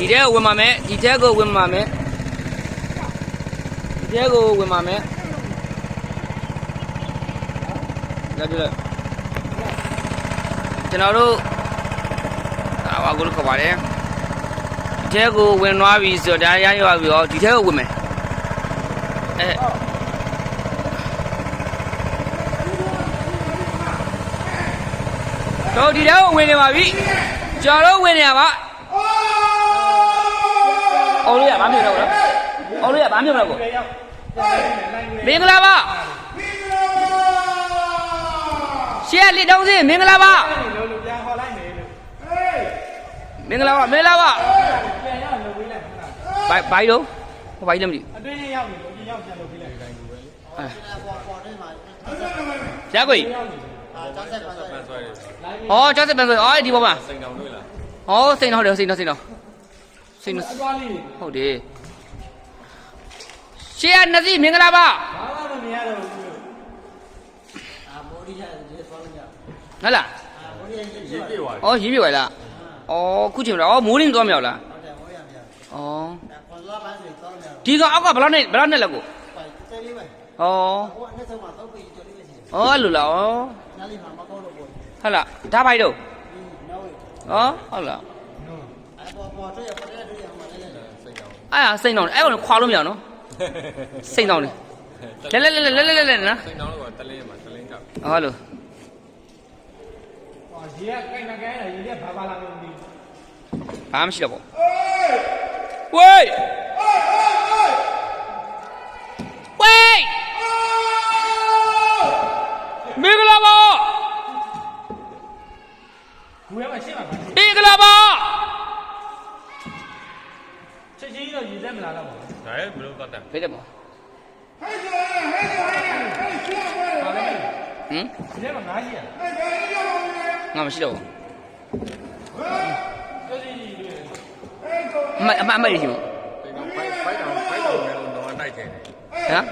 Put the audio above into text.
ဒီထဲကိုဝင်ပါမယ်ဒီထဲကိုဝင်ပါမယ်ဒီထဲကိုဝင်ပါမယ်ဒါပြလို့ကျွန်တော်တို့ဒါပါကိုလို့ခေါ်ပါတယ်ဒီထဲကိုဝင်သွားပြီဆိုတော့ဒါရရပြီရောဒီထဲကိုဝင်မယ်အဲတော့ဒီထဲကိုဝင်နေပါပြီကျွန်တော်တို့ဝင်နေရပါအောင်လို့ရ ဘာမျိုးတော့လဲအောင်လို့ရဘာမျိုးတော့ကိုမင်္ဂလာပါရှေ့လက်တောင်းစင်းမင်္ဂလာပါလို့လို့ပြန်ခေါ်လိုက်မယ်လို့မင်္ဂလာပါမင်္ဂလာပါပြန်ရောက်လို့ပြီးလိုက်ဘိုင်ဘိုင်တော့ဟိုဘိုင်လည်းမသိအတွင်းရောက်နေလို့ပြန်ရောက်ပြန်လို့ပြီးလိုက်တိုင်းဘူးပဲလေဘူးရကိုကြီးဟောကျောက်စက်ပန်ဆိုအော်ဒီပေါ်မှာစိန်တောင်တွေ့လားဟောစိန်တော့တယ်စိန်တော့စိန်တော့ စိန်တော့အသွားလေးဟုတ်တယ်ရှေ့ကနှစ်စီမင်္ဂလာပါဘာမှမမြင်ရတော့ဘူးလို့ဟုတ်လားရေးပြေသွားအော်ရေးပြပါလားအော်ခုချိန်မလားအော်မိုးရင်းသွားမြောက်လားအော်ဒီကောင်အောက်ကဘယ်လောက်နဲ့ဘယ်လောက်နဲ့လက်ကိုဩဩအဲ့လိုလားဩဟုတ်လားဒါပိုက်တော့ဩဟုတ်လား အဲ့ဟာစိန်တော့အဲ့ကောင်ခွာလို့မရအောင်နော်စိန်တော့လေလဲလဲလဲလဲလဲလဲနော်စိန်တောင်လို့ကတလင်းမှာတလင်းကဟုတ်လို့ဟောရေကကိုင်မကိုင်တာရေကဘာဘာလာလို့မသိဘာမှမရှိတော့ပေါ့ဝေးဝေး ရဲ့ဘယ်လိုတော့တန်ဘယ်တဲ့ပေါ့ဘာလဲဟမ်ဒီထဲမှာငါးကြီးอ่ะငါမရှိတော့ဘူးကျော်စီကြီးတွေအမအမအမရရှိမို့စိန်တောင်ဖိုက်ဖိုက်တောင်ဖိုက်တောင်လည်းတော့တော့တိုက်ချင်တယ်ဟမ်